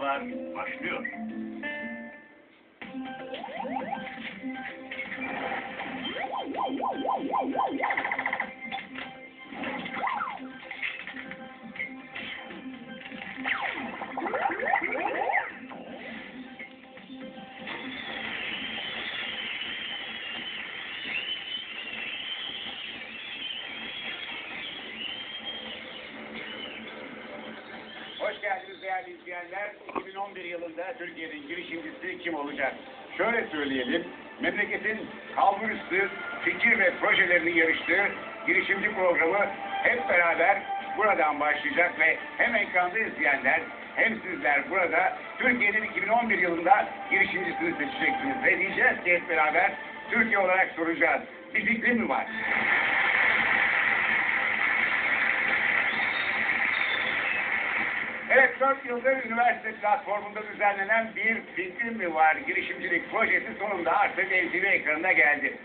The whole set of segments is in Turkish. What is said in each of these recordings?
var başlıyor. Hoş değerli izleyenler. 2011 yılında Türkiye'nin girişimcisi kim olacak? Şöyle söyleyelim. Memleketin kalburüstü fikir ve projelerinin yarıştığı girişimci programı hep beraber buradan başlayacak ve hem ekranda izleyenler hem sizler burada Türkiye'nin 2011 yılında girişimcisini seçeceksiniz. Ve diyeceğiz ki hep beraber Türkiye olarak soracağız. Bir fikrin mi var? Evet, 4 yıldır üniversite platformunda düzenlenen bir fikrim mi var girişimcilik projesi sonunda artık NTV ekranına geldi.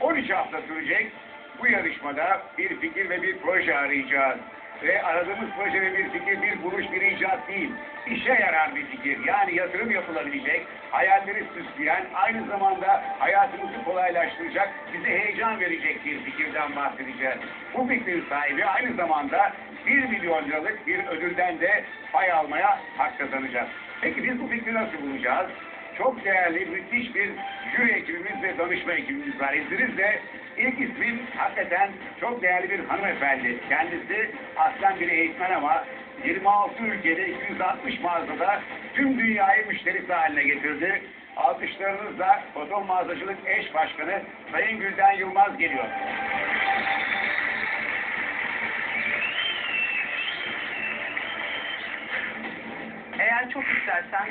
13 hafta sürecek bu yarışmada bir fikir ve bir proje arayacağız. Ve aradığımız proje ve bir fikir bir buluş bir icat değil. İşe yarar bir fikir. Yani yatırım yapılabilecek, hayalleri süsleyen, aynı zamanda hayatımızı kolaylaştıracak, bize heyecan verecek bir fikirden bahsedeceğiz. Bu fikrin sahibi aynı zamanda 1 milyon liralık bir ödülden de pay almaya hak kazanacağız. Peki biz bu fikri nasıl bulacağız? Çok değerli, müthiş bir jüri ekibimiz ve danışma ekibimiz var. İzninizle ilk ismim hakikaten çok değerli bir hanımefendi. Kendisi aslen bir eğitmen ama 26 ülkede 260 mağazada tüm dünyayı müşterisi haline getirdi. Alkışlarınızla Foton Mağazacılık Eş Başkanı Sayın Gülden Yılmaz geliyor. Eğer çok istersen.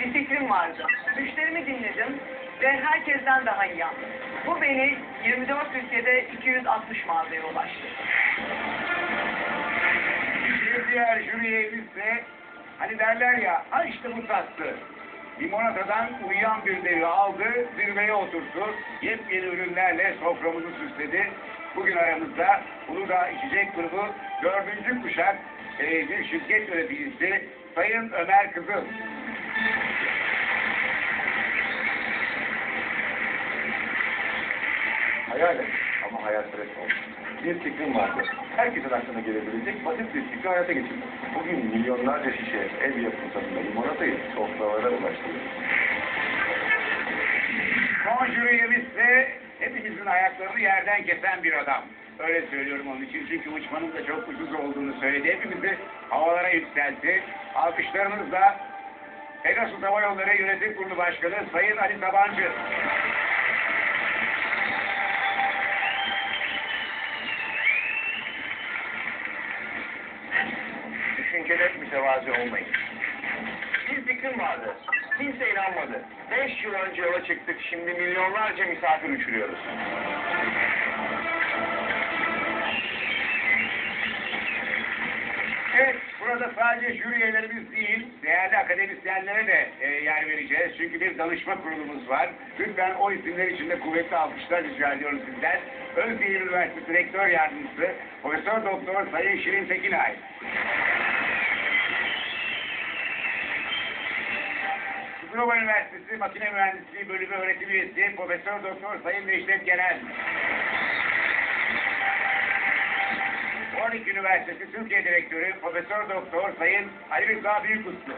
Bir fikrim vardı. Müşterimi dinledim ve herkesten daha iyi anladım. Bu beni 24 ülkede 260 mağazaya ulaştı. Bir diğer jüri üyemiz de hani derler ya ha işte bu tatlı. Limonatadan uyuyan bir devi aldı, zirveye oturttu. Yepyeni ürünlerle soframızı süsledi. Bugün aramızda Uludağ İçecek Grubu dördüncü kuşak e, bir şirket yöneticisi Sayın Ömer Kızıl. Hayal et ama hayalperest ol. Bir fikrim vardı. Herkesin aklına gelebilecek basit bir fikri hayata geçirdim. Bugün milyonlarca şişe ev yapım tadında limonatayı sofralara ulaştırıyor. Son jüri üyemiz de hepimizin ayaklarını yerden kesen bir adam. Öyle söylüyorum onun için çünkü uçmanın da çok ucuz olduğunu söyledi. Hepimizi havalara yükseltti. Alkışlarınızla Pegasus Hava Yolları Yönetim Kurulu Başkanı Sayın Ali Sabancı. Düşüncede mütevazi olmayın. Bir fikrim vardı. Kimse inanmadı. Beş yıl önce yola çıktık. Şimdi milyonlarca misafir uçuruyoruz. Evet, burada sadece jüri değil, değerli akademisyenlere de e, yer vereceğiz. Çünkü bir danışma kurulumuz var. Lütfen o isimler için de kuvvetli alkışlar rica ediyorum sizden. Özyeğin Üniversitesi Rektör Yardımcısı Profesör Doktor Sayın Şirin Tekinay. Çukurova Üniversitesi Makine Mühendisliği Bölümü öğretim üyesi Profesör Doktor Sayın Necdet Genel. 12 Üniversitesi Türkiye Direktörü Profesör Doktor Sayın Ali Rıza Büyükutlu.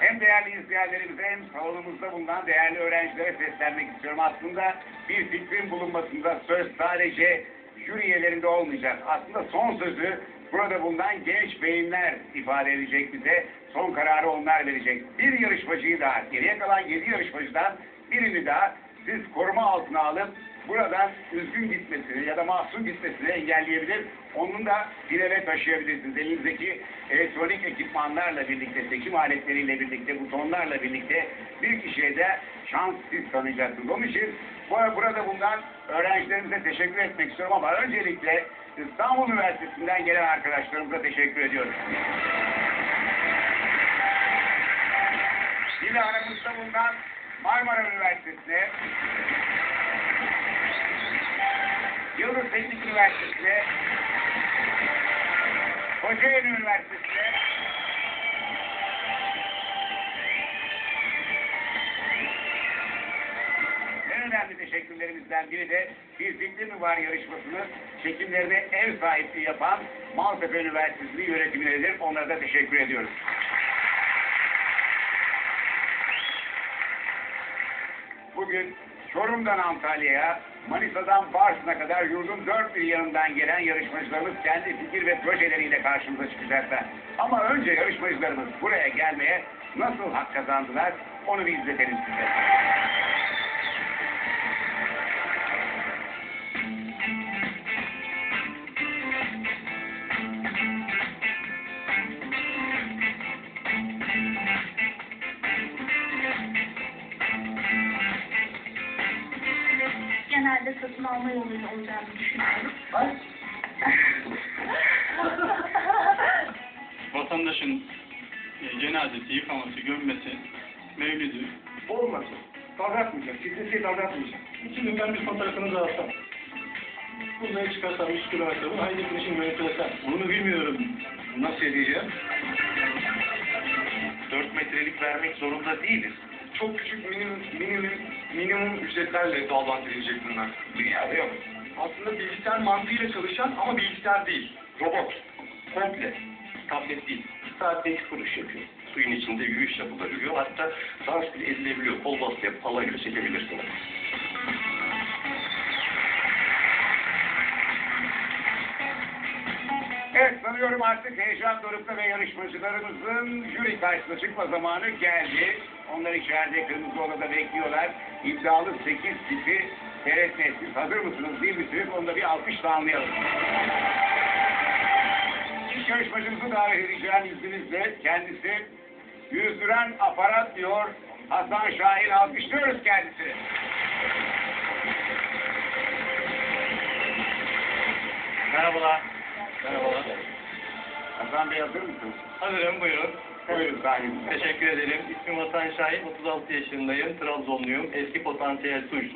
Hem değerli izleyenlerimize hem salonumuzda bulunan değerli öğrencilere seslenmek istiyorum. Aslında bir fikrin bulunmasında söz sadece jüri olmayacak. Aslında son sözü burada bulunan genç beyinler ifade edecek bize. Son kararı onlar verecek. Bir yarışmacıyı daha, geriye kalan yedi yarışmacıdan birini daha siz koruma altına alıp buradan üzgün gitmesini ya da mahzun gitmesini engelleyebilir. Onun da bir eve taşıyabilirsiniz. Elinizdeki elektronik ekipmanlarla birlikte, seçim aletleriyle birlikte, butonlarla birlikte bir kişiye de şans siz tanıyacaksınız. Onun için bu burada bulunan öğrencilerimize teşekkür etmek istiyorum ama öncelikle İstanbul Üniversitesi'nden gelen arkadaşlarımıza teşekkür ediyorum. Yine aramızda bulunan Marmara Üniversitesi'ne, Yıldız Teknik Üniversitesi'ne, Kocaeli Üniversitesi'ne teşekkürlerimizden biri de Bir Fikri Mi Var yarışmasını çekimlerine ev sahipliği yapan Maltepe Üniversitesi yönetiminedir. Onlara da teşekkür ediyoruz. Bugün Çorum'dan Antalya'ya, Manisa'dan Bartın'a kadar yurdun dört bir yanından gelen yarışmacılarımız kendi fikir ve projeleriyle karşımıza çıkacaklar. Ama önce yarışmacılarımız buraya gelmeye nasıl hak kazandılar onu bir izletelim size. Genelde satın alma yoluyla olacağını düşünüyorum. vatandaşın e, cenazesi, yıkaması, gömmesi, mevlidi. Olmasın. Davratmayacak. Kitlesiye davratmayacak. Şimdi ben bir fotoğrafını dağıtsam. Uzaya çıkarsam 100 kilometre, bunu aynı güneşin yönetilesem. Bunu bilmiyorum. Nasıl edeceğim? 4 metrelik vermek zorunda değiliz. Çok küçük minimum, minimum, minimum ücretlerle davrantılabilecek bunlar. Dünyada yok. Aslında bilgisayar mantığıyla çalışan ama bilgisayar değil. Robot. Komple. Tablet değil. Sadece beş kuruş yapıyor. Suyun içinde yürüyüş yapılabiliyor. Hatta dans bile edilebiliyor. Kol bastı yapıp halayla çekebilirsiniz. Evet sanıyorum artık heyecan dorukta ve yarışmacılarımızın jüri karşısına çıkma zamanı geldi. Onlar içeride Kırmızı Oda'da bekliyorlar. İddialı 8 tipi seyretmeye siz hazır mısınız değil misiniz? Onu da bir alkışla anlayalım. İlk yarışmacımızı davet edeceğim izninizle. Kendisi yüzdüren aparat diyor. Hasan Şahin alkışlıyoruz kendisini. Merhabalar. Merhabalar. Hasan Bey hazır mısınız? Hazırım, buyurun. Buyurun sahnenize. Teşekkür ederim. İsmim Hasan Şahin, 36 yaşındayım. Trabzonluyum. Eski potansiyel suç.